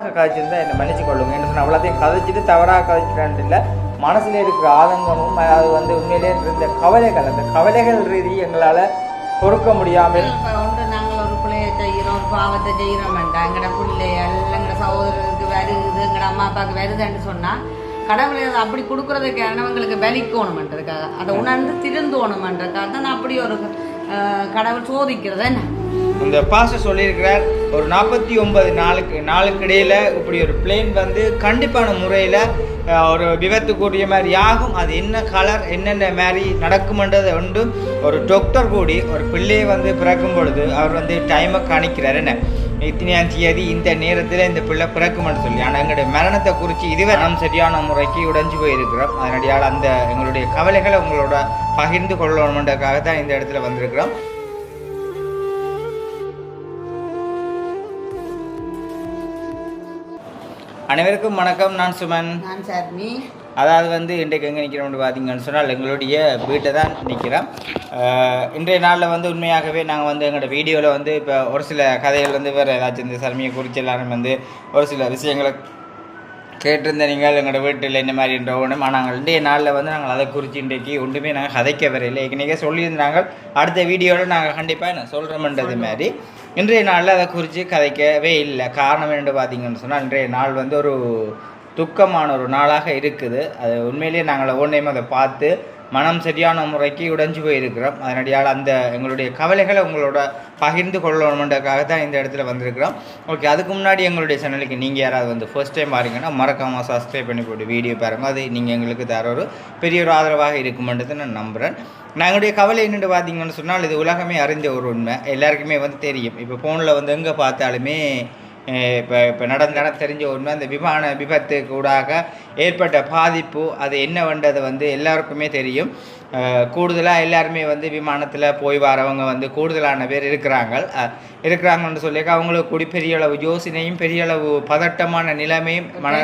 கதைச்சிருந்தா என்னை மன்னிச்சு கொள்ளுங்க என்ன சொன்னால் அவ்வளோத்தையும் கதைச்சிட்டு தவறாக கதைச்சிட்டான்னு இல்லை. மனசில் இருக்கிற ஆதங்கமும் அது வந்து உண்மையிலே இருந்த கவலைகள் அந்த கவலைகள் ரீதி எங்களால் பொறுக்க முடியாமல் இப்போ நாங்கள் ஒரு பிள்ளையை செய்கிறோம் ஒரு பாவத்தை செய்கிறோம்டா எங்கட பிள்ளைகள் எங்கட சகோதரருக்கு வருது எங்கட அம்மா அப்பாவுக்கு வருதுன்னு சொன்னால் கடவுளை அதை அப்படி கொடுக்குறதுக்கு அவங்களுக்கு பலிக்கணுமன்றதுக்காக அதை உணர்ந்து திருந்தோணுமன்றதுக்காக தான் நான் அப்படி ஒரு கடவுள் சோதிக்கிறது என்ன? இந்த பாச சொல்லியிருக்கிறார் ஒரு நாற்பத்தி ஒன்பது நாளுக்கு நாளுக்கு இடையில் இப்படி ஒரு பிளேன் வந்து கண்டிப்பான முறையில் ஒரு விபத்துக்குரிய மாதிரி ஆகும். அது என்ன கலர் என்னென்ன மாதிரி நடக்குமன்றதை உண்டு ஒரு டாக்டர் கூடி ஒரு பிள்ளையை வந்து பிறக்கும் பொழுது அவர் வந்து டைமை காணிக்கிறார். என்ன? இத்தனையாம் தேதி இந்த நேரத்தில் இந்த பிள்ளை பிறக்குமென்னு சொல்லி. ஆனால் எங்களுடைய மரணத்தை குறித்து இதுவே நாம் சரியான முறைக்கு உடைஞ்சு போயிருக்கிறோம். அதனடியால் அந்த எங்களுடைய கவலைகளை உங்களோட பகிர்ந்து கொள்ளணுன்றதுக்காக தான் இந்த இடத்துல வந்திருக்கிறோம். அனைவருக்கும் வணக்கம். நான் சுமன். நான் சர்மி. அதாவது வந்து இன்றைக்கு எங்கே நிற்கிறோம்னு பார்த்தீங்கன்னு சொன்னால் எங்களுடைய வீட்டை தான் நிற்கிறோம் இன்றைய நாளில் வந்து உண்மையாகவே நாங்கள் வந்து எங்களோட வீடியோவில் வந்து இப்போ ஒரு சில கதைகள் வந்து வேறு ஏதாச்சும் இந்த சர்மியை குறித்து எல்லாரும் வந்து ஒரு சில விஷயங்களை கேட்டிருந்த நீங்கள் எங்களோட வீட்டில் இந்த மாதிரி என்ற ஒன்றும் ஆனால் இன்றைய நாளில் வந்து நாங்கள் அதை குறித்து இன்றைக்கு ஒன்றுமே நாங்கள் கதைக்க வரையில்லை ஏற்கனவே சொல்லியிருந்தாங்க அடுத்த வீடியோவில் நாங்கள் கண்டிப்பாக என்ன சொல்கிறோம்ன்றது மாதிரி. இன்றைய நாளில் அதை குறித்து கதைக்கவே இல்லை. காரணம் என்று பார்த்தீங்கன்னு சொன்னால் இன்றைய நாள் வந்து ஒரு துக்கமான ஒரு நாளாக இருக்குது. அது உண்மையிலேயே நாங்கள் ஒவ்வொன்றையும் அதை பார்த்து மனம் சரியான முறைக்கு உடைஞ்சு போயிருக்கிறோம். அதனடியால் அந்த எங்களுடைய கவலைகளை உங்களோட பகிர்ந்து கொள்ளணுன்றதுக்காக தான் இந்த இடத்துல வந்திருக்கிறோம். ஓகே அதுக்கு முன்னாடி எங்களுடைய சேனலுக்கு நீங்கள் யாராவது வந்து ஃபர்ஸ்ட் டைம் பாருங்கன்னா மறக்காமல் சப்ஸ்கிரைப் பண்ணி போட்டு வீடியோ பாருங்க. அது நீங்கள் எங்களுக்கு தர ஒரு பெரிய ஒரு ஆதரவாக இருக்குமென்றதை நான் நம்புகிறேன் நாங்களுடைய கவலை என்னென்னு பார்த்தீங்கன்னு சொன்னால் இது உலகமே அறிஞ்ச ஒரு உண்மை. எல்லாருக்குமே வந்து தெரியும். இப்போ ஃபோனில் வந்து எங்கே பார்த்தாலுமே இப்போ இப்போ நடந்த தெரிஞ்ச உண்மை அந்த விமான விபத்துக்கு ஊடாக ஏற்பட்ட பாதிப்பு அது என்னவென்றது வந்து எல்லாருக்குமே தெரியும். கூடுதலாக எல்லாருமே வந்து விமானத்தில் போய் வரவங்க வந்து கூடுதலான பேர் இருக்கிறாங்க இருக்கிறாங்கன்னு சொல்லியிருக்க. அவங்களுக்கு கூடி பெரிய அளவு யோசனையும் பெரிய அளவு பதட்டமான நிலைமையும் மன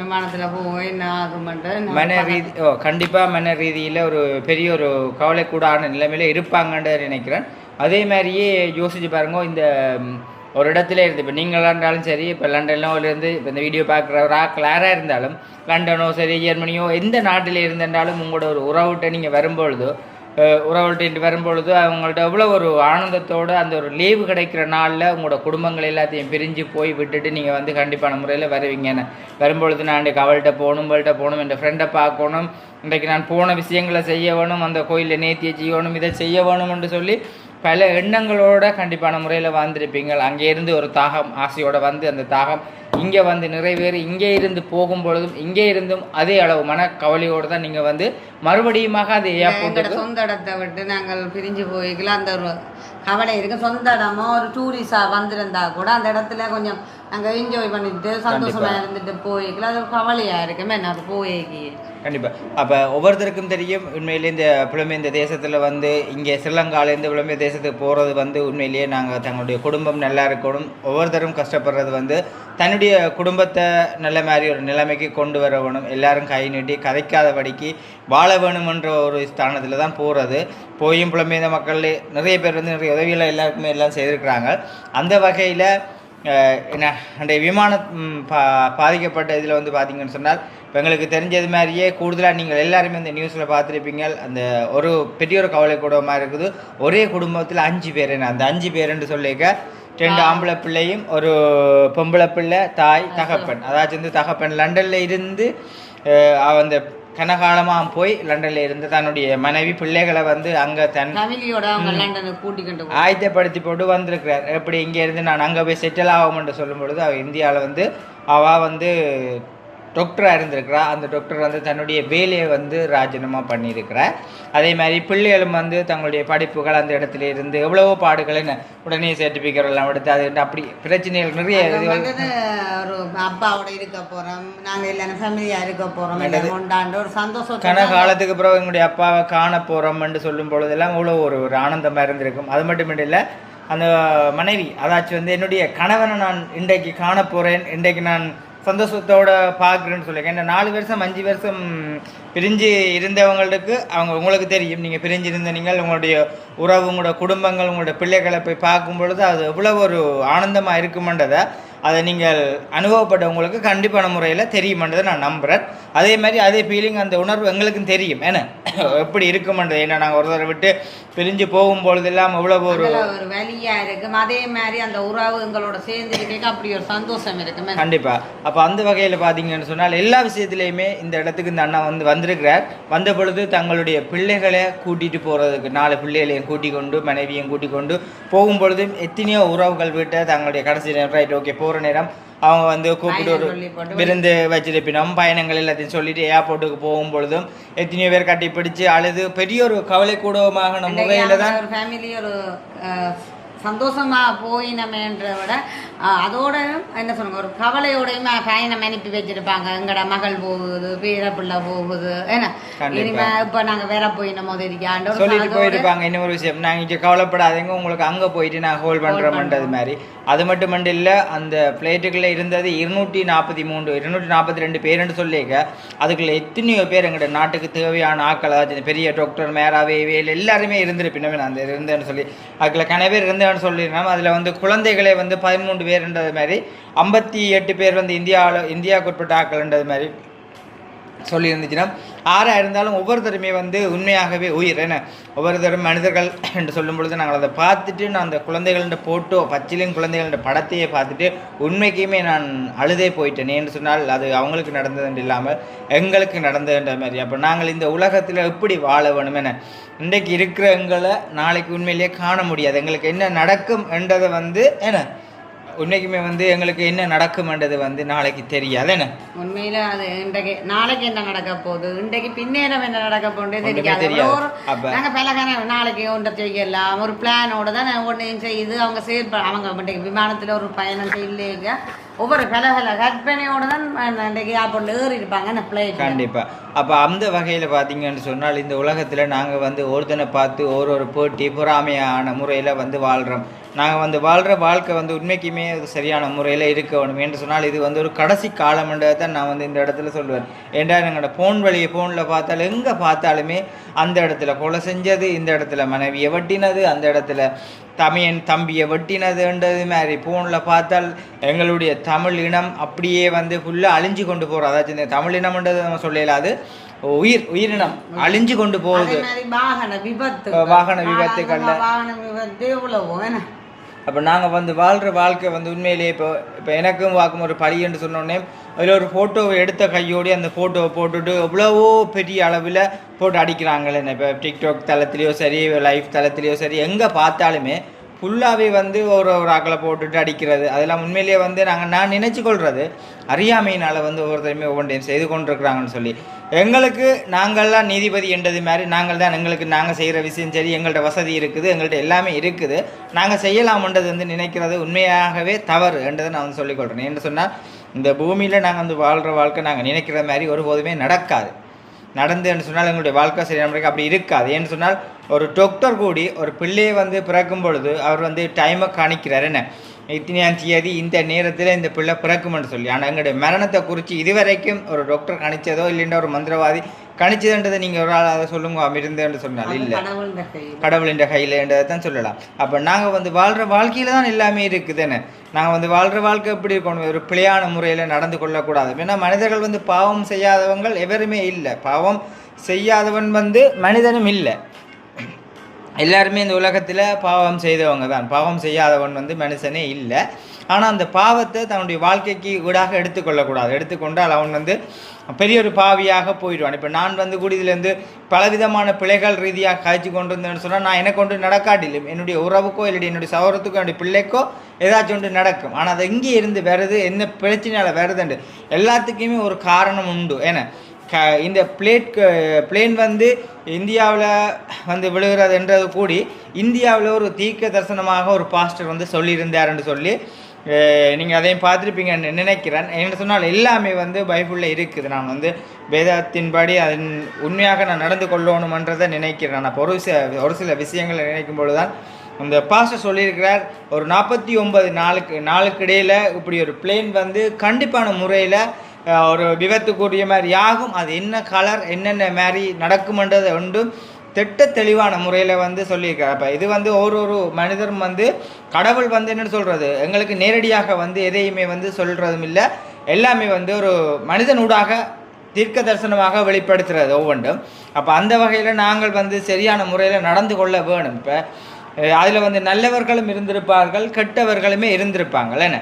விமானத்தில் என்ன ஆகுமன்ற மன ரீதி ஓ கண்டிப்பாக மன ரீதியில் ஒரு பெரிய ஒரு கவலைக்கூடான நிலைமையில இருப்பாங்கன்னு நினைக்கிறேன். அதே மாதிரியே யோசிச்சு பாருங்க இந்த ஒரு இடத்துல இருந்து இப்போ நீங்களாக இருந்தாலும் சரி இப்போ லண்டனோ இருந்து இப்போ இந்த வீடியோ பார்க்குறவரா கிளாராக இருந்தாலும் லண்டனோ சரி ஜெர்மனியோ எந்த நாட்டில் இருந்தாலும் உங்களோட ஒரு உறவுகிட்ட நீங்கள் வரும்பொழுதோ உறவுகிட்ட வரும்பொழுது அவங்கள்ட்ட எவ்வளோ ஒரு ஆனந்தத்தோடு அந்த ஒரு லீவு கிடைக்கிற நாளில் உங்களோட குடும்பங்கள் எல்லாத்தையும் பிரிஞ்சு போய் விட்டுட்டு நீங்கள் வந்து கண்டிப்பான முறையில் வருவீங்கன்னு வரும்பொழுது நான் இன்றைக்கு அவள்கிட்ட போகணும் இவள்கிட்ட போகணும் என் ஃப்ரெண்டை பார்க்கணும் இன்றைக்கு நான் போன விஷயங்களை செய்ய வேணும் அந்த கோயிலில் நேர்த்தியை செய்யணும் இதை செய்ய வேணும்னு சொல்லி பல எண்ணங்களோட கண்டிப்பான முறையில் வாழ்ந்திருப்பீங்க அங்கே இருந்து ஒரு தாகம் ஆசையோட வந்து அந்த தாகம் இங்கே வந்து நிறைவேறி இங்கே இருந்து போகும் பொழுதும் இங்கே இருந்தும் அதே அளவு மன கவலையோடு தான் நீங்கள் வந்து மறுபடியுமாக அந்த எங்களோட ஏர்போர்ட்டுக்கு சொந்த இடத்தை விட்டு நாங்கள் பிரிஞ்சு போய்க்கலாம் அந்த ஒரு கவலை இருக்கு. சொந்த இடமா ஒரு டூரிஸ்டா வந்திருந்தா கூட அந்த இடத்துல கொஞ்சம் நாங்கள் என்ஜாய் பண்ணிட்டு சந்தோஷமா இருந்துட்டு போய்க்கலாம் அது ஒரு கவலையா இருக்குமே என்ன அது போய்க்கு. கண்டிப்பாக அப்போ ஒவ்வொருத்தருக்கும் தெரியும் உண்மையிலே இந்த புலமை இந்த தேசத்தில் வந்து இங்கே ஸ்ரீலங்காலேருந்து புலமை தேசத்துக்கு போகிறது வந்து உண்மையிலேயே நாங்கள் தங்களுடைய குடும்பம் நல்லா இருக்கணும். ஒவ்வொருத்தரும் கஷ்டப்படுறது வந்து தன்னுடைய குடும்பத்தை நல்ல மாதிரி ஒரு நிலைமைக்கு கொண்டு வர வேணும். எல்லாரும் கை நீட்டி கதைக்காதபடிக்கு வாழ வேணுமென்ற ஒரு ஸ்தானத்தில் தான் போகிறது போயும் புலமைந்த மக்கள் நிறைய பேர் வந்து நிறைய உதவிகளை எல்லாருக்குமே எல்லாம் செய்திருக்கிறாங்க. அந்த வகையில் என்ன அந்த விமானம் பா பாதிக்கப்பட்ட இதில் வந்து பார்த்தீங்கன்னு சொன்னால் இப்போ எங்களுக்கு தெரிஞ்சது மாதிரியே கூடுதலாக நீங்கள் எல்லாருமே இந்த நியூஸில் பார்த்துருப்பீங்க. அந்த ஒரு பெரிய ஒரு கவலை குடும்பமாக இருக்குது. ஒரே குடும்பத்தில் அஞ்சு பேர். என்ன அந்த அஞ்சு பேருன்னு சொல்லிக்க ரெண்டு ஆம்பளை பிள்ளையும் ஒரு பொம்பளை பிள்ளை தாய் தகப்பன். அதாச்சும் வந்து தகப்பன் லண்டனில் இருந்து அந்த கனகாலமாக போய் லண்டனில் இருந்து தன்னுடைய மனைவி பிள்ளைகளை வந்து அங்கே தன் ஆயத்தப்படுத்தி போட்டு வந்திருக்கிறார். எப்படி இங்கே இருந்து நான் அங்கே போய் செட்டில் ஆகும்னு சொல்லும் பொழுது அவள் இந்தியாவில் வந்து அவள் வந்து டாக்டராக இருந்திருக்கிறா. அந்த டாக்டர் வந்து தன்னுடைய வேலையை வந்து ராஜினாமா பண்ணியிருக்கிறா அதே மாதிரி பிள்ளைகளும் வந்து தங்களுடைய படிப்புகள் அந்த இடத்துல இருந்து எவ்வளவோ பாடுகள் என்ன உடனே சர்டிஃபிகேட் எல்லாம் எடுத்து அது அப்படி பிரச்சனைகள் நிறைய ஒரு அப்பாவோட இருக்க போறோம். நாங்க எல்லாரும் ஃபேமிலியா இருக்க போறோம். எல்லாம் கொண்டாண்டு ஒரு சந்தோஷம் கன காலத்துக்கு பிறகு எங்களுடைய அப்பாவை காண போகிறோம்னு சொல்லும் பொழுதெல்லாம் அவ்வளோ ஒரு ஒரு ஆனந்தமாக இருந்திருக்கும். அது மட்டும் இல்லை அந்த மனைவி அதாச்சும் வந்து என்னுடைய கணவனை நான் இன்றைக்கு காண போகிறேன் இன்றைக்கு நான் சந்தோஷத்தோட பார்க்குறேன்னு சொல்லியிருக்கேன். இந்த நாலு வருஷம் அஞ்சு வருஷம் பிரிஞ்சு இருந்தவங்களுக்கு அவங்க உங்களுக்கு தெரியும். நீங்கள் பிரிஞ்சு இருந்த நீங்கள் உங்களுடைய உறவு உங்களோட குடும்பங்கள் உங்களோட பிள்ளைகளை போய் பார்க்கும் பொழுது அது எவ்வளோ ஒரு ஆனந்தமாக இருக்குமென்றதை அதை நீங்கள் அனுபவப்பட்டவங்களுக்கு கண்டிப்பான முறையில் தெரியுமன்றதை நான் நம்புகிறேன் அதே மாதிரி அதே ஃபீலிங் அந்த உணர்வு எங்களுக்கும் தெரியும். ஏன்னா எப்படி இருக்குமன்றது ஏன்னா நாங்கள் ஒரு தடவை விட்டு பிரிஞ்சு போகும்பொழுதெல்லாம் இவ்வளவு ஒரு அதுல ஒரு வலியா இருக்கும். அதே மாதிரி அந்த உறவு எங்களோட சேர்ந்து இருக்க அப்படி ஒரு சந்தோஷம் இருக்குமே. கண்டிப்பா. அப்போ அந்த வகையில் பார்த்தீங்கன்னு சொன்னால் எல்லா விஷயத்துலையுமே இந்த இடத்துக்கு இந்த அண்ணா வந்து வந்திருக்கிறார். வந்த பொழுது தங்களுடைய பிள்ளைகளை கூட்டிட்டு போறதுக்கு நாலு பிள்ளைகளையும் கூட்டி கொண்டு மனைவியும் கூட்டி கொண்டு போகும் பொழுது எத்தனையோ உறவுகள் வீட்டை தங்களுடைய கடைசி நேரம் ரைட் ஓகே போகிற நேரம் அவங்க வந்து கூப்பிட்டு ஒரு விருந்து வச்சிருப்பினோம் பயணங்கள் எல்லாத்தையும் சொல்லிட்டு ஏர்போர்ட்டுக்கு போகும் பொழுதும் எத்தனையோ பேர் கட்டி பிடிச்சு அழுது பெரிய ஒரு கவலை கூடமான முறையில தான் ஃபேமிலி ஒரு அஹ், சந்தோஷமா போயினமேன்றத விட அதோட என்ன சொல்லுங்க ஒரு கவலையோடையும் பயணம் அனுப்பி வச்சிருப்பாங்க. எங்கட மகள் போகுது பேர பிள்ளை போகுது என்ன. இனிமே இப்ப நாங்க வேற போயினமோ தெரியாண்ட ஒரு சொல்லிட்டு போயிருப்பாங்க இன்னொரு விஷயம். நாங்கள் இங்கே கவலைப்படாதீங்க உங்களுக்கு அங்கே போயிட்டு நான் ஹோல்ட் பண்ணுறோம்ன்றது மாதிரி. அது மட்டுமண்டு இல்லை அந்த பிளேட்டுக்குள்ளே இருந்தது இருநூற்றி நாற்பத்தி மூன்று இருநூற்றி நாற்பத்தி ரெண்டு பேருன்னு சொல்லிக்க அதுக்குள்ள எத்தனையோ பேர் எங்களோட நாட்டுக்கு தேவையான ஆட்கள் அதாச்சும் பெரிய டாக்டர் மேராவே வேல் எல்லாருமே இருந்திருப்பினவே நான் அந்த இருந்தேன்னு சொல்லி அதுக்குள்ள கன பேர் இந்தியான்னு சொல்லியிருந்தோம் அதில் வந்து குழந்தைகளே வந்து பதிமூன்று பேருன்றது மாதிரி ஐம்பத்தி எட்டு பேர் வந்து இந்தியாவில் இந்தியாவுக்கு உட்பட்ட ஆக்கள்ன்றது மாதிரி சொல்லியிருந்துச்சுன்னா ஆறாக இருந்தாலும் ஒவ்வொருத்தருமே வந்து உண்மையாகவே உயிர். என்ன? ஒவ்வொருத்தரும் மனிதர்கள் என்று சொல்லும் பொழுது நாங்கள் அதை பார்த்துட்டு நான் அந்த குழந்தைகள்கிட்ட ஃபோட்டோ பச்சிலையும் குழந்தைகள்கிட்ட படத்தையே பார்த்துட்டு உண்மைக்குமே நான் அழுதே போயிட்டேன் என்று சொன்னால் அது அவங்களுக்கு நடந்தது இல்லாமல் எங்களுக்கு நடந்ததுன்ற மாதிரி. அப்போ நாங்கள் இந்த உலகத்தில் எப்படி வாழ வேணும் என இன்றைக்கு இருக்கிற எங்களை நாளைக்கு உண்மையிலேயே காண முடியாது. எங்களுக்கு என்ன நடக்கும் என்றதை வந்து என்ன? உண்மைக்குமே வந்து எங்களுக்கு என்ன நடக்கும்ன்றது வந்து நாளைக்கு தெரியாது என்ன? உண்மையில அது இன்றைக்கு நாளைக்கு என்ன நடக்க போகுது? இன்றைக்கு பின்னேரம் என்ன நடக்க போகுது தெரியாது. தெரியாது. ஒரு அப்ப- நாங்க பலகான நாளைக்கு ஒன்றை செய்யலாம். ஒரு பிளானோட தான் ஒன்றையும் செய்து அவங்க செயல்பட அவங்க இன்றைக்கு விமானத்துல ஒரு பயணம் செய்யலேங்க. ஒவ்வொரு பல பல கற்பனையோட தான் இன்றைக்கு ஏர்போர்ட்ல ஏறி இருப்பாங்க அந்த பிளேட் கண்டிப்பா. அப்ப அந்த வகையில பாத்தீங்கன்னு சொன்னால் இந்த உலகத்துல நாங்க வந்து ஒருத்தனை பார்த்து ஒரு ஒரு போட்டி பொறாமையான முறையில வந்து வாழ்றோம். நாங்க வந்து வாழ்ற வாழ்க்கை வந்து உண்மைக்குமே அது சரியான முறையில இருக்க வேணும் என்று சொன்னால் இது வந்து ஒரு கடைசி காலம்ன்றதை தான் நான் வந்து இந்த இடத்துல சொல்லுவேன் ஏன்டா எங்களோட ஃபோன் வழியை ஃபோனில் பார்த்தாலும் எங்க பார்த்தாலுமே அந்த இடத்துல கொலை செஞ்சது இந்த இடத்துல மனைவியை வெட்டினது அந்த இடத்துல தமையன் தம்பியை வெட்டினதுன்றது மாதிரி ஃபோனில் பார்த்தால் எங்களுடைய தமிழ் இனம் அப்படியே வந்து ஃபுல்லாக அழிஞ்சு கொண்டு போகிறோம் அதாச்சும் இந்த தமிழ் இனம்ன்றது நம்ம சொல்லல அது உயிர் உயிரினம் அழிஞ்சு கொண்டு போகுது. வாகன விபத்து வாகன விபத்துக்கள்ல. வாகன விபத்து எவ்வளவோ அப்போ நாங்கள் வந்து வாழ்கிற வாழ்க்கை வந்து உண்மையிலேயே இப்போ இப்போ எனக்கும் வாக்கும் ஒரு பழி என்று சொன்னோடனே அதில் ஒரு ஃபோட்டோவை எடுத்த கையோடு அந்த ஃபோட்டோவை போட்டுட்டு எவ்வளவோ பெரிய அளவில் போட்டு அடிக்கிறாங்களே. இப்போ டிக்டாக் தளத்துலேயோ சரி லைஃப் தளத்துலேயோ சரி எங்கே பார்த்தாலுமே ஃபுல்லாகவே வந்து ஒரு ஒரு ஆக்களை போட்டுட்டு அடிக்கிறது. அதெல்லாம் உண்மையிலேயே வந்து நாங்கள் நான் நினச்சி கொள்வது அறியாமையினால் வந்து ஒவ்வொருத்தருமே ஒவ்வொன்றையும் செய்து கொண்டிருக்கிறாங்கன்னு சொல்லி. எங்களுக்கு நாங்கள்லாம் நீதிபதி என்றது மாதிரி நாங்கள் தான் எங்களுக்கு நாங்கள் செய்கிற விஷயம் சரி எங்கள்கிட்ட வசதி இருக்குது எங்கள்கிட்ட எல்லாமே இருக்குது. நாங்கள் செய்யலாம்ன்றது வந்து நினைக்கிறது உண்மையாகவே தவறு என்றதை நான் வந்து சொல்லிக்கொள்கிறேன் என்ன சொன்னால் இந்த பூமியில் நாங்கள் வந்து வாழ்கிற வாழ்க்கை நாங்கள் நினைக்கிற மாதிரி ஒருபோதுமே நடக்காது. நடந்துன்னு சொன்னால் எங்களுடைய வாழ்க்கை சரியான முறைக்கு அப்படி இருக்காது. ஏன்னு சொன்னால் ஒரு டாக்டர் கூடி ஒரு பிள்ளையை வந்து பிறக்கும் பொழுது அவர் வந்து டைமை காணிக்கிறார். என்ன? இத்தனையாம் தேதி இந்த நேரத்தில் இந்த பிள்ளை பிறக்கும்னு சொல்லி. ஆனால் எங்களுடைய மரணத்தை குறித்து இதுவரைக்கும் ஒரு டாக்டர் கணித்ததோ இல்லைன்னா ஒரு மந்திரவாதி கணிச்சதுன்றதை நீங்கள் ஒரு ஆள் அதை சொல்லுங்க இருந்தேன்னு சொன்னால் இல்லை. கடவுளின் கையிலன்றதை தான் சொல்லலாம். அப்போ நாங்கள் வந்து வாழ்கிற வாழ்க்கையில் தான் எல்லாமே இருக்குதுன்னு. நாங்கள் வந்து வாழ்கிற வாழ்க்கை எப்படி இருக்கணும்? ஒரு பிழையான முறையில் நடந்து கொள்ளக்கூடாது. ஏன்னா மனிதர்கள் வந்து பாவம் செய்யாதவங்கள் எவருமே இல்லை. பாவம் செய்யாதவன் வந்து மனிதனும் இல்லை. எல்லாருமே இந்த உலகத்தில் பாவம் செய்தவங்க தான். பாவம் செய்யாதவன் வந்து மனுஷனே இல்லை. ஆனால் அந்த பாவத்தை தன்னுடைய வாழ்க்கைக்கு ஈடாக எடுத்துக்கொள்ளக்கூடாது. எடுத்துக்கொண்டால் அவன் வந்து பெரிய ஒரு பாவியாக போயிடுவான். இப்போ நான் வந்து கூட இதுலேருந்து பலவிதமான பிழைகள் ரீதியாக காய்ச்சி கொண்டு இருந்தேன்னு சொன்னால் நான் எனக்கு ஒன்று நடக்காட்டிலும் என்னுடைய உறவுக்கோ இல்லை என்னுடைய சௌரத்துக்கோ என்னுடைய பிள்ளைக்கோ ஏதாச்சும் ஒன்று நடக்கும். ஆனால் அது எங்கே இருந்து வருது என்ன பிரச்சனையால் வருதுண்டு எல்லாத்துக்குமே ஒரு காரணம் உண்டு. ஏன்னா க இந்த பிளேட் பிளேன் வந்து இந்தியாவில் வந்து விழுகிறதுன்றது கூடி இந்தியாவில் ஒரு தீக்க தரிசனமாக ஒரு பாஸ்டர் வந்து சொல்லியிருந்தாருன்னு சொல்லி நீங்கள் அதையும் பார்த்துருப்பீங்கன்னு நினைக்கிறேன். என்ன சொன்னால் எல்லாமே வந்து பைபிளில் இருக்குது. நான் வந்து வேதத்தின்படி அதன் உண்மையாக நான் நடந்து கொள்ளணுமன்றதை நினைக்கிறேன். நான் ஒரு சில ஒரு சில விஷயங்களை நினைக்கும் பொழுது தான் அந்த பாஸ்டர் சொல்லியிருக்கிறார் ஒரு நாற்பத்தி ஒன்பது நாளுக்கு நாளுக்கு இடையில் இப்படி ஒரு பிளேன் வந்து கண்டிப்பான முறையில் ஒரு விபத்துக்குரிய மாதிரி ஆகும். அது என்ன கலர் என்னென்ன மாதிரி நடக்குமன்றதை ஒன்றும் திட்ட தெளிவான முறையில் வந்து சொல்லியிருக்காரு அப்போ இது வந்து ஒரு ஒரு மனிதரும் வந்து கடவுள் வந்து என்னன்னு சொல்கிறது எங்களுக்கு நேரடியாக வந்து எதையுமே வந்து சொல்கிறதும் இல்லை. எல்லாமே வந்து ஒரு மனிதனூடாக தீர்க்க தரிசனமாக வெளிப்படுத்துறது ஒவ்வொன்றும். அப்போ அந்த வகையில் நாங்கள் வந்து சரியான முறையில் நடந்து கொள்ள வேணும். இப்போ அதில் வந்து நல்லவர்களும் இருந்திருப்பார்கள் கெட்டவர்களுமே இருந்திருப்பாங்கள் என்ன?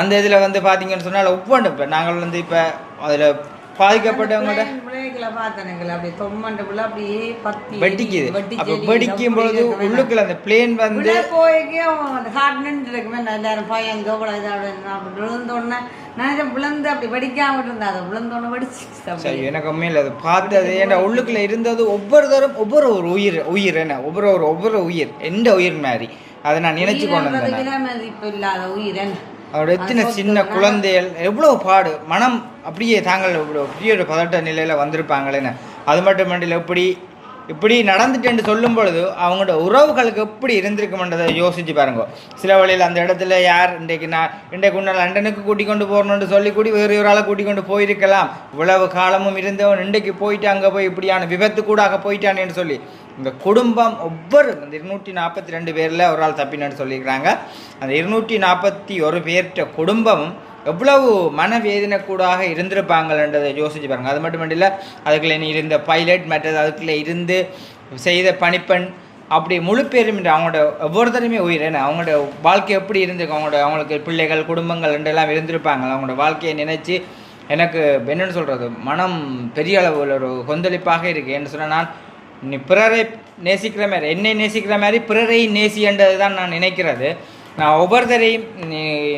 அந்த இதில் வந்து பார்த்தீங்கன்னு சொன்னால் ஒவ்வொன்றும். இப்போ நாங்கள் வந்து இப்போ அதில் பாதிக்கப்பட்டவங்களோட பிள்ளைகளை பார்த்தனுங்கள அப்படியே தொம்மண்டபுல அப்படியே பத்தி வெட்டிக்குது வெட்டி அப்போ வெடிக்கும் பொழுது அப்படி. உள்ளுக்குள்ள அந்த பிளேன் வந்து அந்த ஹார்ட் நின்று இருக்குமே எல்லாரும் பையன் அப்படி விழுந்தோடனே நான் விழுந்து அப்படி வெடிக்காம இருந்தா அதை விழுந்தோடனே வெடிச்சு சரி எனக்கு உண்மையில் அது பார்த்தது ஏன்னா உள்ளுக்குள்ள இருந்தது ஒவ்வொருத்தரும் ஒவ்வொரு ஒரு உயிர் உயிர் என்ன? ஒவ்வொரு ஒரு ஒவ்வொரு உயிர். எந்த உயிர் மாதிரி? அதை நான் நினைச்சு கொண்டு வந்தேன் நான். விலை மதிப்பு இல்லாத அவரோட எத்தனை சின்ன குழந்தைகள் எவ்வளோ பாடு மனம் அப்படியே தாங்கள் இவ்வளோ பெரிய ஒரு பதட்ட நிலையில் வந்திருப்பாங்களேன்னு. அது மட்டுமண்டில் எப்படி இப்படி நடந்துட்டேன்னு சொல்லும் பொழுது அவங்களோட உறவுகளுக்கு எப்படி இருந்திருக்குமென்றதை யோசிச்சு பாருங்க. சில வழியில் அந்த இடத்துல யார் இன்றைக்கு நான் இன்றைக்கு உன்னை லண்டனுக்கு கூட்டி கொண்டு போகணுன்னு சொல்லி கூடி வேறு ஒரு ஆளை கூட்டி கொண்டு போயிருக்கலாம். இவ்வளவு காலமும் இருந்தவன் இன்றைக்கு போயிட்டு அங்கே போய் இப்படியான விபத்து கூடாக போயிட்டானேன்னு சொல்லி. இந்த குடும்பம் ஒவ்வொரு அந்த இருநூற்றி நாற்பத்தி ரெண்டு பேரில் ஒரு ஆள் தப்பினு சொல்லியிருக்கிறாங்க. அந்த இருநூற்றி நாற்பத்தி ஒரு பேர்கிட்ட குடும்பமும் எவ்வளவு மனவேதனை கூடாக இருந்திருப்பாங்கன்றதை யோசிச்சு பாருங்க. அது மட்டும் இல்லை அதுக்குள்ளே நீ இருந்த பைலட் மற்றது அதுக்குள்ளே இருந்து செய்த பணிப்பெண் அப்படி முழு பேரும் அவங்களோட ஒவ்வொருத்தருமே உயிர். என்ன அவங்களோட வாழ்க்கை எப்படி இருந்திருக்கு அவங்களோட அவங்களுக்கு பிள்ளைகள் குடும்பங்கள் என்றெல்லாம் இருந்திருப்பாங்க. அவங்களோட வாழ்க்கையை நினைச்சு எனக்கு என்னென்னு சொல்கிறது மனம் பெரிய அளவில் ஒரு கொந்தளிப்பாக இருக்குது என்று சொன்னால் நான் நீ பிறரை நேசிக்கிற மாதிரி என்னை நேசிக்கிற மாதிரி பிறரை நேசின்றது தான் நான் நினைக்கிறது. நான் ஒவ்வொருத்தரையும்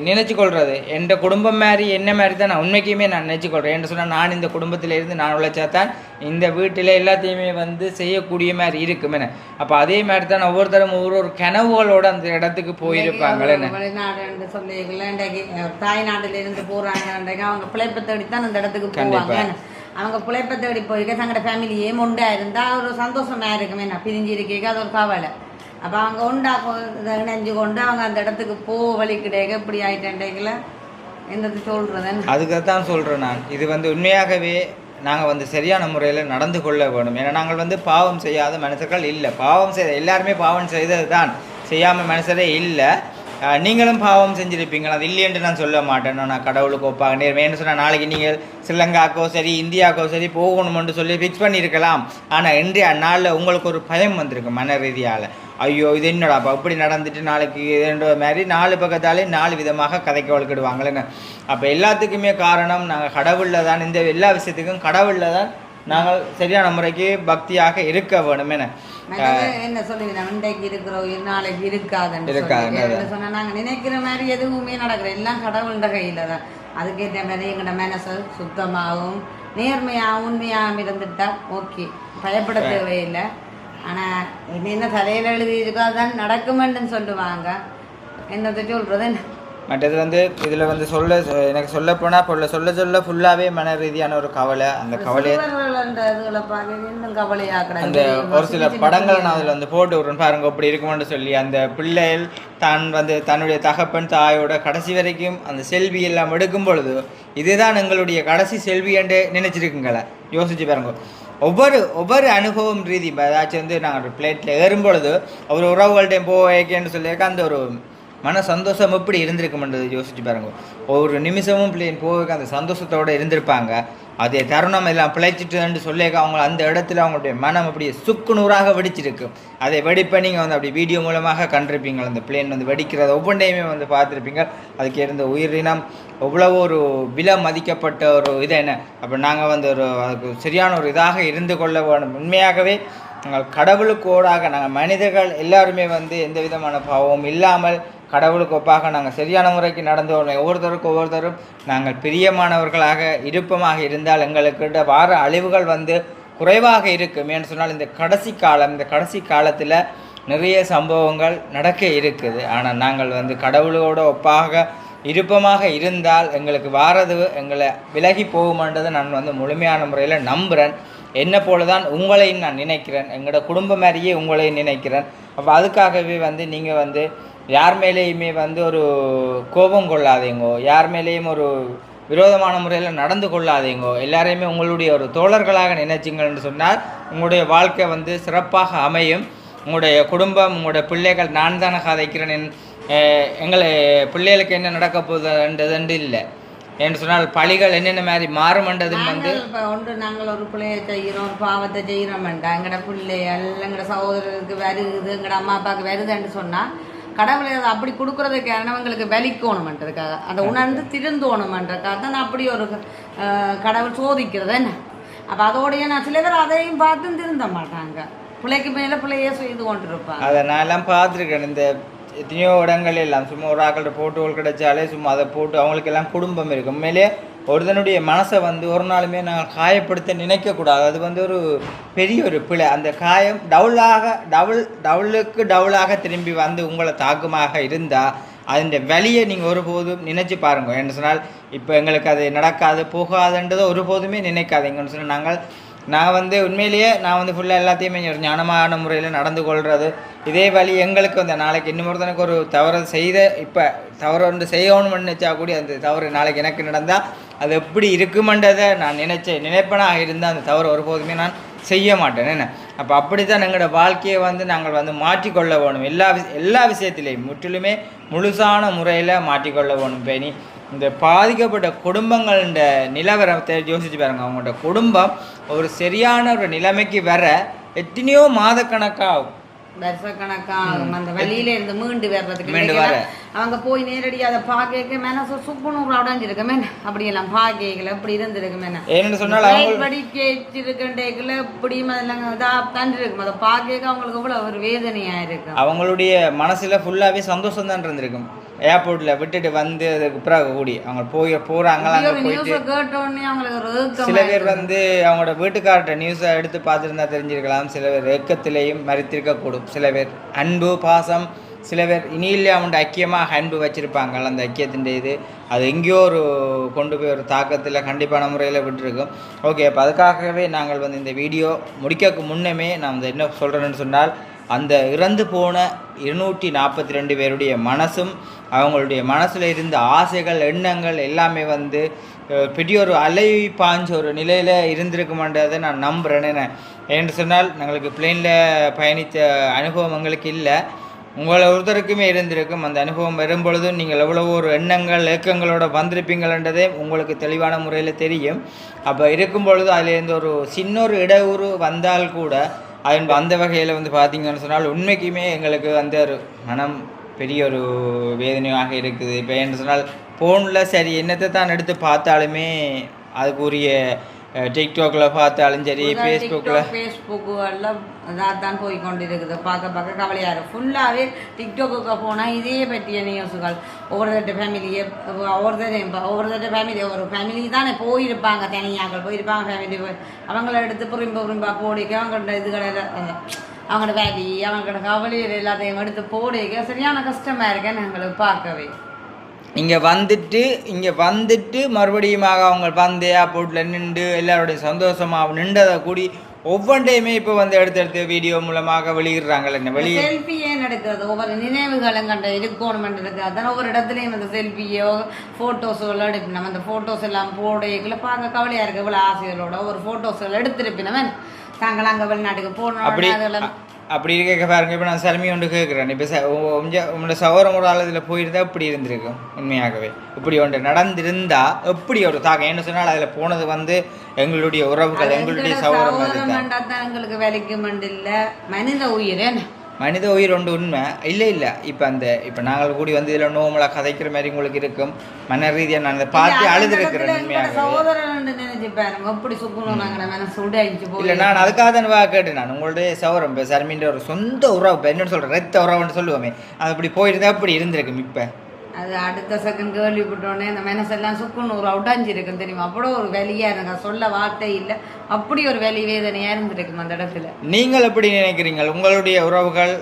நினைச்சு கொள்வது என் குடும்பம் மாதிரி என்ன மாதிரி தான் நான் உண்மைக்குமே நான் நினைச்சு கொள்கிறேன் என்று சொன்னால் நான் இந்த குடும்பத்தில் இருந்து நான் உழைச்சா தான் இந்த வீட்டில் எல்லாத்தையுமே வந்து செய்யக்கூடிய மாதிரி இருக்குமே அப்போ அதே மாதிரி தான் ஒவ்வொருத்தரும் ஒவ்வொரு ஒரு கனவுகளோட அந்த இடத்துக்கு போயிருப்பாங்களே வெளிநாடு சொல்லி இன்றைக்கு தாய்நாட்டில இருந்து போறாங்க அவங்க பிழைப்பை தேடித்தான் அந்த இடத்துக்கு. போவாங்க அவங்க பிழைப்பை தேடி போயிருக்க தங்களோட ஃபேமிலியே உண்டா இருந்தா ஒரு சந்தோஷமா இருக்குமே நான் பிரிஞ்சு இருக்கேங்க அது ஒரு கவலை. அப்ப அவங்க உண்டா இணைஞ்சு கொண்டு அவங்க அந்த இடத்துக்கு போ வழி கிடையாது இப்படி ஆயிட்டேன்டைங்கள என்னது சொல்றதுன்னு. அதுக்கு தான் சொல்கிறேன் நான். இது வந்து உண்மையாகவே நாங்கள் வந்து சரியான முறையில் நடந்து கொள்ள வேணும் ஏன்னா நாங்கள் வந்து பாவம் செய்யாத மனுஷர்கள் இல்லை. பாவம் செய்த எல்லாருமே பாவம் செய்தது தான் செய்யாமல் மனுஷரே இல்லை. நீங்களும் பாவம் செஞ்சுருப்பீங்களா அது இல்லையென்று நான் சொல்ல மாட்டேன். நான் கடவுளுக்கு ஒப்பாக நேர் சொன்னால் நாளைக்கு நீங்கள் ஸ்ரீலங்காக்கோ சரி இந்தியாக்கோ சரி போகணுமென்று சொல்லி ஃபிக்ஸ் பண்ணியிருக்கலாம். ஆனால் இன்றைய நாளில் உங்களுக்கு ஒரு பயம் வந்திருக்கு மன ரீதியால். ஐயோ இது என்னடா அப்போ இப்படி நடந்துட்டு நாளைக்கு இதுன்ற மாதிரி நாலு பக்கத்தாலே நாலு விதமாக கதைக்க வளர்க்கிடுவாங்களேன்னு அப்போ எல்லாத்துக்குமே காரணம் நாங்கள் கடவுளில் தான் இந்த எல்லா விஷயத்துக்கும் கடவுளில் தான் நாங்கள் சரியான முறைக்கு பக்தியாக இருக்க வேணுமே மற்றது என்ன சொல்லுவீங்க இன்றைக்கு இருக்கிறோம் நாளைக்கு இருக்காதுன்னு இருக்காது. என்ன சொன்னா நாங்க நினைக்கிற மாதிரி எதுவுமே நடக்கிற எல்லாம் கடவுள்ன்ற கையில தான். அதுக்கேற்ற மாதிரி எங்களோட மனசு சுத்தமாகவும் நேர்மையாகவும் உண்மையாகவும் இருந்துட்டா ஓகே. பயப்பட தேவையில்லை. ஆனா என்ன தலையில எழுதி இருக்கோ அதான் நடக்குமென்னு சொல்லுவாங்க. என்னத்தை சொல்றது? மற்றது வந்து இதில் வந்து சொல்ல எனக்கு சொல்ல போனால் சொல்ல சொல்ல சொல்ல ஃபுல்லாகவே மன ரீதியான ஒரு கவலை. அந்த கவலையை அந்த ஒரு சில படங்களை நான் அதில் வந்து போட்டு விட்றேன் பாருங்க இப்படி இருக்குமென்று சொல்லி. அந்த பிள்ளைகள் தான் வந்து தன்னுடைய தகப்பன் தாயோட கடைசி வரைக்கும் அந்த செல்வி எல்லாம் எடுக்கும் பொழுது இதுதான் எங்களுடைய கடைசி செல்வி என்று நினைச்சிருக்குங்களே. யோசிச்சு பாருங்க. ஒவ்வொரு ஒவ்வொரு அனுபவம் ரீதி இப்ப ஏதாச்சும் வந்து நாங்கள் ஒரு பிளேட்டில் ஏறும் பொழுது ஒரு உறவுகள்கிட்ட போவேக்கேன்னு சொல்லியிருக்க அந்த ஒரு மன சந்தோஷம் எப்படி இருந்திருக்குமென்றது யோசிச்சு பாருங்க. ஒவ்வொரு நிமிஷமும் பிள்ளைங்க போக அந்த சந்தோஷத்தோட இருந்திருப்பாங்க. அதே தருணம் எல்லாம் பிழைச்சிட்டுன்னு சொல்லியிருக்க அவங்க அந்த இடத்துல அவங்களுடைய மனம் அப்படியே சுக்கு நூறாக வெடிச்சிருக்கு. அதை வெடிப்பை நீங்கள் வந்து அப்படி வீடியோ மூலமாக கண்டிருப்பீங்க. அந்த பிளேன் வந்து வெடிக்கிறத ஒவ்வொன்றையுமே வந்து பார்த்துருப்பீங்க. அதுக்கு இருந்த உயிரினம் எவ்வளவு ஒரு விலை மதிக்கப்பட்ட ஒரு இது என்ன? அப்போ நாங்கள் வந்து ஒரு அதுக்கு சரியான ஒரு இதாக இருந்து கொள்ள வேணும் உண்மையாகவே நாங்கள் கடவுளுக்கோடாக நாங்கள் மனிதர்கள் எல்லாருமே வந்து எந்த விதமான பாவமும் இல்லாமல் கடவுளுக்கு ஒப்பாக நாங்கள் சரியான முறைக்கு நடந்து வரோம் ஒவ்வொருத்தருக்கும் ஒவ்வொருத்தரும் நாங்கள் பிரியமானவர்களாக இருப்பமாக இருந்தால் எங்களுக்கிட்ட வார அழிவுகள் வந்து குறைவாக இருக்கும். ஏன்னு சொன்னால் இந்த கடைசி காலம் இந்த கடைசி காலத்தில் நிறைய சம்பவங்கள் நடக்க இருக்குது. ஆனால் நாங்கள் வந்து கடவுளோட ஒப்பாக இருப்பமாக இருந்தால் எங்களுக்கு வாரது எங்களை விலகி போகுமான்றதை நான் வந்து முழுமையான முறையில் நம்புகிறேன் என்ன போல தான் உங்களையும் நான் நினைக்கிறேன். எங்களோட குடும்ப மாதிரியே உங்களையும் நினைக்கிறேன். அப்போ அதுக்காகவே வந்து நீங்கள் வந்து யார் மேலேயுமே வந்து ஒரு கோபம் கொள்ளாதீங்கோ. யார் மேலேயும் ஒரு விரோதமான முறையில் நடந்து கொள்ளாதீங்கோ. எல்லாரையுமே உங்களுடைய ஒரு தோழர்களாக நினைச்சிங்கன்னு சொன்னால் உங்களுடைய வாழ்க்கை வந்து சிறப்பாக அமையும். உங்களுடைய குடும்பம் உங்களுடைய பிள்ளைகள் நான் தானே கதைக்கிறேன். எங்களை பிள்ளைகளுக்கு என்ன நடக்க போகுதுன்றதுண்டு இல்லை. என்று சொன்னால் பழிகள் என்னென்ன மாதிரி மாறுமன்றதும் வந்து இப்போ ஒன்று நாங்கள் ஒரு பிள்ளையை செய்கிறோம் ஒரு பாவத்தை செய்கிறோம்டா எங்கட பிள்ளைகள் எங்கட சகோதரருக்கு வருது எங்கட அம்மா அப்பாவுக்கு வருதுன்னு சொன்னால் கடவுளை அதை அப்படி கொடுக்கறதுக்கு காரணவங்களுக்கு வலிக்கணுமன்றதுக்காக அதை உணர்ந்து திருந்தோணுமன்றதுக்காக தான் நான் அப்படி ஒரு கடவுள் சோதிக்கிறது என்ன? அப்போ அதோடய நான் சில பேர் அதையும் பார்த்தும் திருந்த மாட்டாங்க. பிள்ளைக்கு மேலே பிள்ளையே செய்து கொண்டு இருப்பாங்க அதை நான் எல்லாம் பார்த்துருக்கேன். இந்த எத்தனையோ இடங்கள் எல்லாம் சும்மா ஒரு ஆக்கள்கிட்ட போட்டோகள் கிடைச்சாலே சும்மா அதை போட்டு அவங்களுக்கு எல்லாம் குடும்பம் இருக்கு உண்மையிலே ஒருத்தனுடைய மனசை வந்து ஒரு நாளுமே நாங்கள் காயப்படுத்த நினைக்கக்கூடாது. அது வந்து ஒரு பெரிய ஒரு பிழை. அந்த காயம் டவுலாக டவுல் டவுலுக்கு டவுலாக திரும்பி வந்து உங்களை தாக்குமாக இருந்தால் அதன் வலியை நீங்கள் ஒருபோதும் நினச்சி பாருங்க. என்ன சொன்னால் இப்போ எங்களுக்கு அது நடக்காது போகாதுன்றதை ஒருபோதுமே நினைக்காதீங்கன்னு சொன்னால் நாங்கள் நான் வந்து உண்மையிலேயே நான் வந்து ஃபுல்லாக எல்லாத்தையுமே ஒரு ஞானமான முறையில் நடந்து கொள்வது இதே வழி எங்களுக்கு வந்து நாளைக்கு இன்னொருத்தனுக்கு ஒரு தவறு செய்த இப்போ தவறு ஒன்று செய்யணும்னு நினச்சா கூட அந்த தவறு நாளைக்கு எனக்கு நடந்தால் அது எப்படி இருக்குமன்றதை நான் நினைச்சேன் நினைப்பனாக இருந்தால் அந்த தவறு ஒருபோதுமே நான் செய்ய மாட்டேன். என்ன? அப்போ அப்படி தான் எங்களோட வாழ்க்கையை வந்து நாங்கள் வந்து மாற்றிக்கொள்ள வேணும். எல்லா எல்லா விஷயத்திலையும் முற்றிலுமே முழுசான முறையில் மாற்றிக்கொள்ள வேணும் பேணி. இந்த பாதிக்கப்பட்ட குடும்பங்கள நிலவரத்தை யோசிச்சு பாருங்க. அவங்களோட குடும்பம் ஒரு சரியான ஒரு நிலைமைக்கு வர எத்தனையோ மாதக்கணக்காகும். வருஷக்கணக்காகும். அந்த வழியில இருந்து மீண்டு வர்றதுக்கு மீண்டு வர. எல்லாம் அவங்க போய் நேரடி அதை பார்க்க சுப்புநூறு உடஞ்சிருக்குமே அப்படியெல்லாம் பார்க்கல அப்படி இருந்திருக்குமே ஏன்னு சொன்னால் அவங்க படி இப்படியும் அதெல்லாம் இதா தண்டிருக்கும். அதை பார்க்க அவங்களுக்கு இவ்வளவு ஒரு வேதனையா இருக்கும். அவங்களுடைய மனசில் ஃபுல்லாகவே சந்தோஷம் தான் இருந்திருக்கும். ஏர்போர்ட்டில் விட்டுட்டு வந்து அதுக்கு பிறகு கூடி அவங்க போய் இப்படி அங்கே ஏக்கம் சில பேர் வந்து அவங்களோட வீட்டுக்கார்ட்ட நியூஸை எடுத்து பார்த்துருந்தா தெரிஞ்சிருக்கலாம். சில பேர் ஏக்கத்திலேயும் மறித்திருக்கக்கூடும். சில பேர் அன்பு பாசம் சில பேர் இனியிலே அவன்கிட்ட ஐக்கியமாக அன்பு வச்சுருப்பாங்க அந்த ஐக்கியத்தின் இது அது எங்கேயோ ஒரு கொண்டு போய் ஒரு தாக்கத்தில் கண்டிப்பான முறையில் விட்டுருக்கும். ஓகே அப்போ அதுக்காகவே நாங்கள் வந்து இந்த வீடியோ முடிக்கக்கு முன்னமே நான் வந்து என்ன சொல்கிறேன்னு சொன்னால் அந்த இறந்து போன இருநூற்றி நாற்பத்தி ரெண்டு பேருடைய மனசும் அவங்களுடைய மனசில் இருந்த ஆசைகள் எண்ணங்கள் எல்லாமே வந்து பெரிய ஒரு அலை பாஞ்ச ஒரு நிலையில் இருந்திருக்குமான்றதை நான் நம்புகிறேன்னு ஏன்னு சொன்னால் எங்களுக்கு பிளெயினில் பயணித்த அனுபவம் எங்களுக்கு இல்லை. உங்களை ஒருத்தருக்குமே இருந்திருக்கும். அந்த அனுபவம் வரும்பொழுது நீங்கள் எவ்வளோ ஒரு எண்ணங்கள் ஏக்கங்களோட வந்திருப்பீங்கள்ன்றதே உங்களுக்கு தெளிவான முறையில் தெரியும். அப்போ இருக்கும் பொழுது அதுலேருந்து ஒரு சின்ன ஒரு இடையூறு வந்தால் கூட அதன் அந்த வகையில் வந்து பார்த்தீங்கன்னு சொன்னால் உண்மைக்குமே எங்களுக்கு வந்து ஒரு மனம் பெரிய ஒரு வேதனையாக இருக்குது. இப்போ என்ன சொன்னால் ஃபோனில் சரி என்னத்தை தான் எடுத்து பார்த்தாலுமே அதுக்குரிய டிக்டாக்ல பார்த்தாலும் சரி ஃபேஸ்புக்கில் ஃபேஸ்புக்கு எல்லாம் அதான் தான் போய் கொண்டிருக்குது பார்க்க பார்க்க கவலையாக இருக்கும் ஃபுல்லாகவே டிக்டாக்கு போனால் இதே பற்றிய நியூஸுகள் ஒவ்வொருத்தட்ட ஃபேமிலியை ஒவ்வொருத்தரையும் ஒவ்வொருத்தட்ட ஃபேமிலி ஒரு ஃபேமிலி தானே போயிருப்பாங்க தனியாக்கள் போயிருப்பாங்க ஃபேமிலி போய். அவங்கள எடுத்து புரிம்பு புரிம்பா போடிக்க அவங்களோட இதுகளை அவங்களோட வேலி அவங்களோட கவலையில் எல்லாத்தையும் எடுத்து போடிக்க சரியான கஷ்டமாக இருக்கேன் எங்களுக்கு பார்க்கவே இங்கே வந்துட்டு இங்கே வந்துட்டு மறுபடியுமாக அவங்க வந்து ஏர்போர்ட்டில் நின்று எல்லாருடைய சந்தோஷமாக நின்றதை கூடி ஒவ்வொன்றையுமே இப்போ வந்து எடுத்து எடுத்து வீடியோ மூலமாக வெளியிடுறாங்கல்ல என்ன வெளியே செல்ஃபி ஏன் எடுக்கிறது? ஒவ்வொரு நினைவுகளும் கண்ட இருக்கணுமென்றது அதான் ஒவ்வொரு இடத்துலையும் அந்த செல்ஃபியோ ஃபோட்டோஸோ எல்லாம் எடுப்போம் நம்ம அந்த ஃபோட்டோஸ் எல்லாம் போடையக்குள்ள பார்க்க கவலையா இருக்கு. இவ்வளோ ஆசைகளோட ஒரு ஃபோட்டோஸ் எல்லாம் எடுத்திருப்பினவன். தாங்கள் அங்கே வெளிநாட்டுக்கு அப்படி போகணும் அதெல்லாம் அப்படி இருக்க பாருங்க இப்போ நான் சர்மி ஒன்று கேட்குறேன். இப்போ உங்களோட சௌரம் ஒரு ஆளதில் போயிருந்தா இப்படி இருந்திருக்கும் உண்மையாகவே. இப்படி ஒன்று நடந்திருந்தா எப்படி ஒரு தாக்கம்? என்ன சொன்னால் அதில் போனது வந்து எங்களுடைய உறவுகள் எங்களுடைய தான். எங்களுக்கு வேலைக்கு மண்டு இல்ல மனித உயிர் மனித உயிர் ஒன்று உண்மை. இல்லை இல்லை. இப்போ அந்த இப்போ நாங்கள் கூடி வந்து இதில் நோமலாக கதைக்கிற மாதிரி உங்களுக்கு இருக்கும். மன ரீதியாக நான் அதை பார்த்து அழுதுருக்கிறேன் போய் இல்லை நான் அதுக்காக தான் வா கேட்டேன். நான் உங்களுடைய சௌரம் இப்போ சர்மின்ற ஒரு சொந்த உறவு இப்போ என்னன்னு சொல்கிறேன் ரத்த உறவுன்னு சொல்லுவோமே. அது அப்படி போயிருந்தா அப்படி இருந்திருக்கும் இப்போ. அது அடுத்த செகண்ட் கேள்விப்பட்டோடனே இந்த மனசெல்லாம் ஒரு உடைஞ்சிருக்கும் தெரியுமா? அப்படி ஒரு வெளியா இருங்க சொல்ல வார்த்தை இல்லை. அப்படி ஒரு வெளி வேதனையா இருந்திருக்கும் அந்த இடத்துல. நீங்கள் எப்படி நினைக்கிறீங்க உங்களுடைய உறவுகள்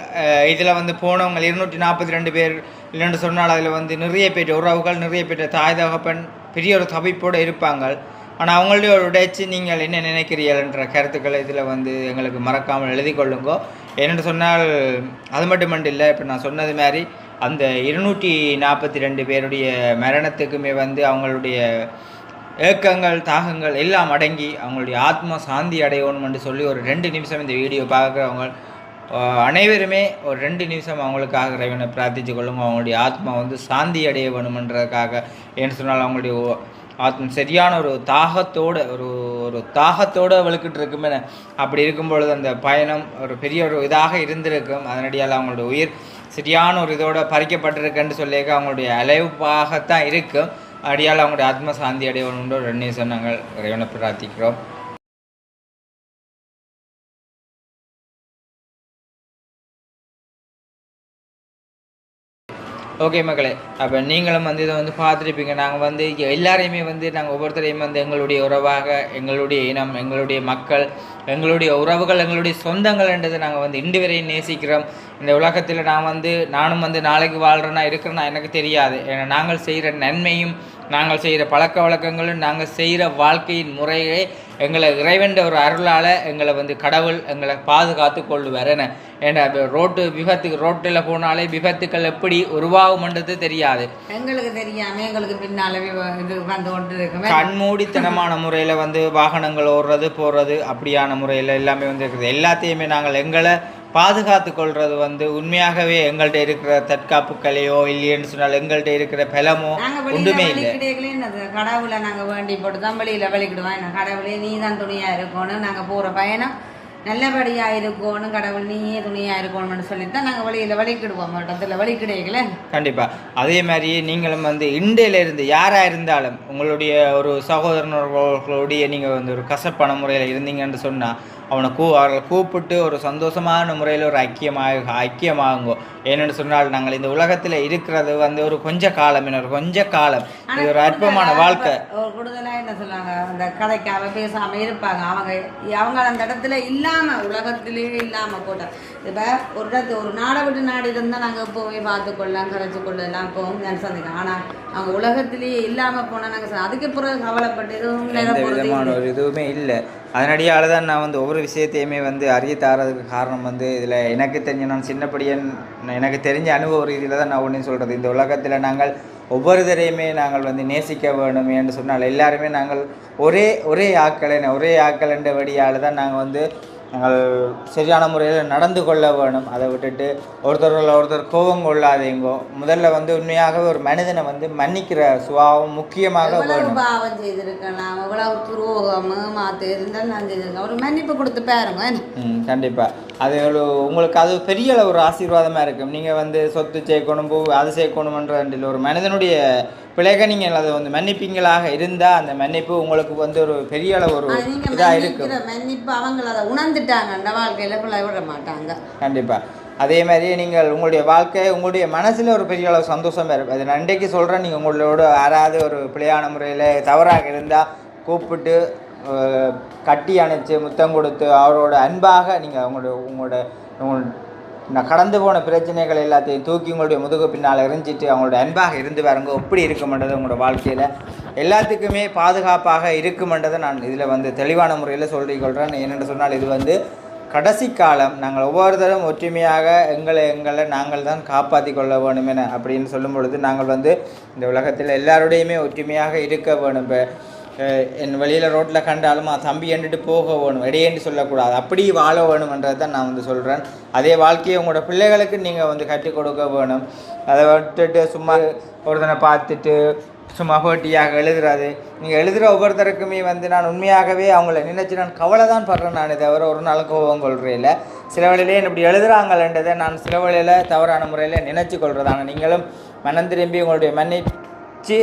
இதில் வந்து போனவங்க இருநூற்றி நாற்பத்தி ரெண்டு பேர் இல்லைன்னு சொன்னால் அதில் வந்து நிறைய பேர் உறவுகள் நிறைய பேர் தாய் தகப்பன் பெரிய ஒரு தவிப்போடு இருப்பாங்க. ஆனால் அவங்களுடைய ஒரு உடைச்சு நீங்கள் என்ன நினைக்கிறீர்கள்ன்ற கருத்துக்களை இதில் வந்து எங்களுக்கு மறக்காமல் எழுதி கொள்ளுங்கோ. என்னென்னு சொன்னால் அது மட்டுமண்டு இல்லை. இப்போ நான் சொன்னது மாதிரி அந்த இருநூற்றி நாற்பத்தி ரெண்டு பேருடைய மரணத்துக்குமே வந்து அவங்களுடைய ஏக்கங்கள் தாகங்கள் எல்லாம் அடங்கி அவங்களுடைய ஆத்மா சாந்தி அடையணும் என்று சொல்லி ஒரு ரெண்டு நிமிஷம் இந்த வீடியோ பார்க்குறவங்க அனைவருமே ஒரு ரெண்டு நிமிஷம் அவங்களுக்காக இறைவனை பிரார்த்திச்சு கொள்ளுங்க. அவங்களுடைய ஆத்மா வந்து சாந்தி அடைய வேணுமன்றதுக்காக ஏன்னு சொன்னால் அவங்களுடைய ஓ- சரியான ஒரு தாகத்தோட ஒரு ஒரு தாகத்தோடு வலுக்கிட்டு இருக்குமே. அப்படி இருக்கும் பொழுது அந்த பயணம் ஒரு பெரிய ஒரு இதாக இருந்திருக்கும். அதனடியால் அவங்களுடைய உயிர் சரியான ஒரு இதோட பறிக்கப்பட்டிருக்குன்னு சொல்லியிருக்க அவங்களுடைய அலைவாகத்தான் இருக்கும் அடியால் அவங்களுடைய ஆத்ம சாந்தி அடையணுன்ற ஒரு ரெண்டு நிமிஷம் நாங்கள் இறைவனை பிரார்த்திக்கிறோம். ஓகே மக்களே அப்போ நீங்களும் வந்து இதை வந்து பார்த்துருப்பீங்க. நாங்கள் வந்து எல்லாரையுமே வந்து நாங்கள் ஒவ்வொருத்தரையும் வந்து எங்களுடைய உறவாக எங்களுடைய இனம் எங்களுடைய மக்கள் எங்களுடைய உறவுகள் எங்களுடைய சொந்தங்கள்ன்றதை நாங்கள் வந்து இன்று வரையும் நேசிக்கிறோம். இந்த உலகத்தில் நான் வந்து நானும் வந்து நாளைக்கு வாழ்கிறேன்னா இருக்கிறேன்னா எனக்கு தெரியாது. ஏன்னா நாங்கள் செய்கிற நன்மையும் நாங்கள் செய்கிற பழக்க வழக்கங்களும் நாங்கள் செய்கிற வாழ்க்கையின் முறையே எங்களை இறைவன்ற ஒரு அருளால் எங்களை வந்து கடவுள் எங்களை பாதுகாத்து கொள்ளுவார் என்ன ஏன்னா ரோட்டு விபத்துக்கு ரோட்டில் போனாலே விபத்துக்கள் எப்படி உருவாகும்ன்றது தெரியாது. எங்களுக்கு தெரியாம எங்களுக்கு பின்னால இது வந்து கொண்டு கண்மூடித்தனமான முறையில் வந்து வாகனங்கள் ஓடுறது போகிறது அப்படியான முறையில் எல்லாமே வந்து இருக்குது. எல்லாத்தையுமே நாங்கள் எங்களை பாதுகாத்து கொள்வது வந்து உண்மையாகவே எங்கள்கிட்ட இருக்கிற தற்காப்பு கலையோ இல்லையேன்னு சொன்னால் எங்கள்கிட்ட இருக்கிற பலமோ ஒன்றுமே இல்லை. கடவுளை நாங்க வேண்டி போட்டு தான் வெளியில வலிக்கிடுவோம். கடவுளே நீ தான் துணியா இருக்கணும் நாங்க போற பயணம் நல்லபடியா இருக்கணும் கடவுள் நீயே துணியா இருக்கணும்னு சொல்லிட்டு தான் நாங்க வெளியில வலிக்கிடுவோம். மட்டத்துல வலிக்கிடைகளே கண்டிப்பாக அதே மாதிரி நீங்களும் வந்து இண்டையில இருந்து யாராக இருந்தாலும் உங்களுடைய ஒரு சகோதரர்களுடைய நீங்கள் வந்து ஒரு கசப்பான முறையில் இருந்தீங்கன்னு சொன்னால் அவனை கூ அவர்களை கூப்பிட்டு ஒரு சந்தோஷமான முறையில் ஒரு ஐக்கியமாக ஐக்கியமாகுங்கோ. ஏன்னு சொன்னால் நாங்கள் இந்த உலகத்தில் இருக்கிறது வந்து ஒரு கொஞ்ச காலம் என்ன ஒரு கொஞ்ச காலம். இது ஒரு அற்பமான வாழ்க்கை. ஒரு கூடுதலா என்ன சொல்லுவாங்க? அந்த கதைக்காம பேசாம இருப்பாங்க. அவங்க அவங்க அந்த இடத்துல இல்லாம உலகத்திலேயே இல்லாம போட்ட. இப்ப ஒரு இடத்து ஒரு நாடை விட்டு நாடு இருந்தா நாங்க எப்பவுமே பார்த்து கொள்ளலாம் கரைச்சு கொள்ளலாம் போவோம் நான் சந்திக்கலாம் ஆனா அவங்க உலகத்திலேயே இல்லாம போனா நாங்க ச- அதுக்கு பிறகு கவலைப்பட்டு எதுவும் போறது விதமான இல்லை. அதனடியால் தான் நான் வந்து ஒவ்வொரு விஷயத்தையுமே வந்து அறிய தாரதுக்கு காரணம் வந்து இதில் எனக்கு தெரிஞ்ச நான் சின்னப்படியன் எனக்கு தெரிஞ்ச அனுபவ ரீதியில் தான் நான் ஒன்றையும் சொல்கிறது இந்த உலகத்தில் நாங்கள் ஒவ்வொருத்தரையுமே நாங்கள் வந்து நேசிக்க வேணும் என்று சொன்னால் எல்லாருமே நாங்கள் ஒரே ஒரே ஆக்கள் ஒரே ஆக்கள் என்ற வழியால் தான் நாங்கள் வந்து நாங்கள் சரியான முறையில் நடந்து கொள்ள வேணும். அதை விட்டுட்டு ஒருத்தரில் ஒருத்தர் கோபம் கொள்ளாதீங்கோ. முதல்ல வந்து உண்மையாகவே ஒரு மனிதனை வந்து மன்னிக்கிற சுபாவம் முக்கியமாக வேணும். பாவம் செய்திருக்கலாம். எவ்வளவு துரோகம் மாத்து இருந்தாலும் நான் செய்திருக்கேன் ஒரு மன்னிப்பு கொடுத்து பாருங்க. ம் கண்டிப்பாக அது உங்களுக்கு அது பெரிய அளவு ஒரு ஆசீர்வாதமாக இருக்கும். நீங்கள் வந்து சொத்து சேர்க்கணும் பூ அது சேர்க்கணுமன்ற ஒரு மனிதனுடைய பிழைக நீங்கள் அதை வந்து மன்னிப்பீங்களாக இருந்தால் அந்த மன்னிப்பு உங்களுக்கு வந்து ஒரு பெரிய அளவு ஒரு இதாக இருக்கும். மன்னிப்பு அவங்க அதை உணர்ந்துட்டாங்க. அந்த வாழ்க்கையில கொள்ள விட மாட்டாங்க. கண்டிப்பாக அதே மாதிரி நீங்கள் உங்களுடைய வாழ்க்கை உங்களுடைய மனசில் ஒரு பெரிய அளவு சந்தோஷம் இருக்கும் அது நான் இன்றைக்கு சொல்கிறேன் நீங்கள் உங்களோட யாராவது ஒரு பிழையான முறையில் தவறாக இருந்தால் கூப்பிட்டு கட்டி அணைச்சு முத்தம் கொடுத்து அவரோட அன்பாக நீங்கள் உங்களோட உங்களோட நான் கடந்து போன பிரச்சனைகள் எல்லாத்தையும் தூக்கி உங்களுடைய முதுகு பின்னால் எரிஞ்சிட்டு அவங்களோட அன்பாக இருந்து பாருங்க எப்படி இருக்குமென்றது உங்களோட வாழ்க்கையில். எல்லாத்துக்குமே பாதுகாப்பாக இருக்குமென்றதை நான் இதில் வந்து தெளிவான முறையில் சொல்லிக்கொள்கிறேன் என்னென்னு சொன்னால் இது வந்து கடைசி காலம். நாங்கள் ஒவ்வொருத்தரும் ஒற்றுமையாக எங்களை எங்களை நாங்கள் தான் காப்பாற்றி கொள்ள வேணும் என அப்படின்னு சொல்லும் பொழுது நாங்கள் வந்து இந்த உலகத்தில் எல்லாரோடையுமே ஒற்றுமையாக இருக்க வேணும். இப்போ என் வெளியில் ரோட்டில் கண்டாலும் தம்பி என்றுட்டு போக வேணும் இடையேன்னு சொல்லக்கூடாது. அப்படி வாழ வேணுமன்றதை தான் நான் வந்து சொல்கிறேன் அதே வாழ்க்கையை உங்களோட பிள்ளைகளுக்கு நீங்கள் வந்து கற்றுக் கொடுக்க வேணும். அதை விட்டுட்டு சும்மா ஒருத்தனை பார்த்துட்டு சும்மா போட்டியாக எழுதுறாது. நீங்கள் எழுதுகிற ஒவ்வொருத்தருக்குமே வந்து நான் உண்மையாகவே அவங்கள நினச்சி நான் கவலை தான் படுறேன் நான் தவிர ஒரு நாள் கோபம் கொள்கிறேன் சில வழியிலே இப்படி எழுதுகிறாங்கன்றதை நான் சில வழியில் தவறான முறையில் நினைச்சு கொள்கிறதாங்க நீங்களும் மனம் திரும்பி உங்களுடைய மன்னிச்சு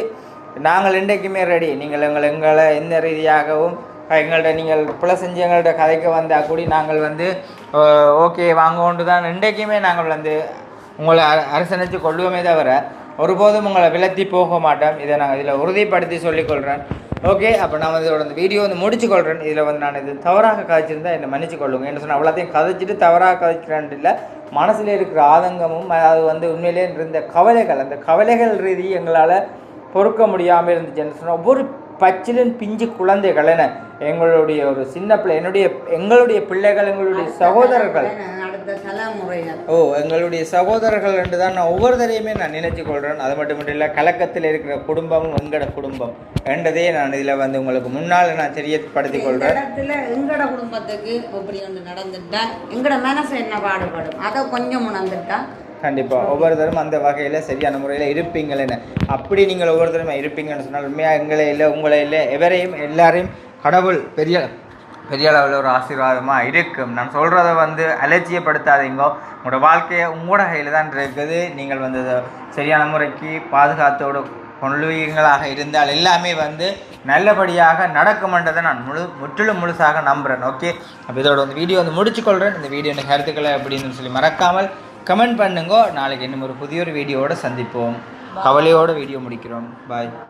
நாங்கள் இன்றைக்குமே ரெடி நீங்கள் எங்களை எங்களை எந்த ரீதியாகவும் எங்கள்கிட்ட நீங்கள் பிள்ளை செஞ்சு எங்கள்கிட்ட கதைக்கு வந்தால் கூடி நாங்கள் வந்து ஓகே வாங்கோண்டு தான் இன்றைக்குமே நாங்கள் வந்து உங்களை அரசணைச்சு கொள்வோமே தவிர ஒருபோதும் உங்களை விலத்தி போக மாட்டோம். இதை நான் இதில் உறுதிப்படுத்தி சொல்லிக்கொள்கிறேன் ஓகே அப்போ நான் வந்து இதோட இந்த வீடியோ வந்து முடிச்சுக்கொள்கிறேன் இதில் வந்து நான் இது தவறாக கதைச்சிருந்தால் என்னை மன்னிச்சு கொள்ளுங்க. என்ன சொன்னால் அவ்வளோத்தையும் கதைச்சிட்டு தவறாக கதைக்கிறேன் இல்லை மனசில் இருக்கிற ஆதங்கமும் அது வந்து உண்மையிலே இருந்த கவலைகள் அந்த கவலைகள் ரீதி எங்களால் பொறுக்க முடியாமல் இருந்துச்சுன்னு சொன்னால் ஒவ்வொரு பச்சிலன் பிஞ்சு குழந்தைகள் என எங்களுடைய ஒரு சின்ன பிள்ளை என்னுடைய எங்களுடைய பிள்ளைகள் எங்களுடைய சகோதரர்கள். ஓ எங்களுடைய சகோதரர்கள் என்று தான் நான் ஒவ்வொருத்தரையுமே நான் நினைச்சு கொள்கிறேன் அது மட்டும் இல்லை கலக்கத்தில் இருக்கிற குடும்பமும் எங்கட குடும்பம் என்றதையே நான் இதில் வந்து உங்களுக்கு முன்னால் நான் தெரியப்படுத்திக் இந்த கொள்கிறேன் இடத்துல எங்கட குடும்பத்துக்கு இப்படி ஒன்று நடந்துட்டா எங்கட மனசு என்ன பாடுபடும்? அதை கொஞ்சம் உணர்ந்துட்டா கண்டிப்பாக ஒவ்வொருத்தரும் அந்த வகையில் சரியான முறையில் இருப்பீங்களேன்னு. அப்படி நீங்கள் ஒவ்வொருத்தரும் இருப்பீங்கன்னு சொன்னால் உண்மையாக எங்களை இல்லை உங்களை இல்லை எவரையும் எல்லாரையும் கடவுள் பெரிய பெரிய அளவில் ஒரு ஆசீர்வாதமாக இருக்கும். நான் சொல்கிறத வந்து அலட்சியப்படுத்தாதீங்க. உங்களோட வாழ்க்கையை உங்களோட கையில் தான் இருக்குது. நீங்கள் வந்து சரியான முறைக்கு பாதுகாத்தோடு கொள்வீங்களாக இருந்தால் எல்லாமே வந்து நல்லபடியாக நடக்கும்ன்றதை நான் முழு முற்றிலும் முழுசாக நம்புகிறேன் ஓகே? அப்போ இதோட வந்து வீடியோ வந்து முடிச்சுக்கொள்கிறேன் இந்த வீடியோ கருத்துக்களை அப்படின்னு சொல்லி மறக்காமல் கமெண்ட் பண்ணுங்க. நாளைக்கு இன்னும் ஒரு புதிய ஒரு வீடியோவோட சந்திப்போம். கவலையோட வீடியோ முடிக்கிறோம். பாய்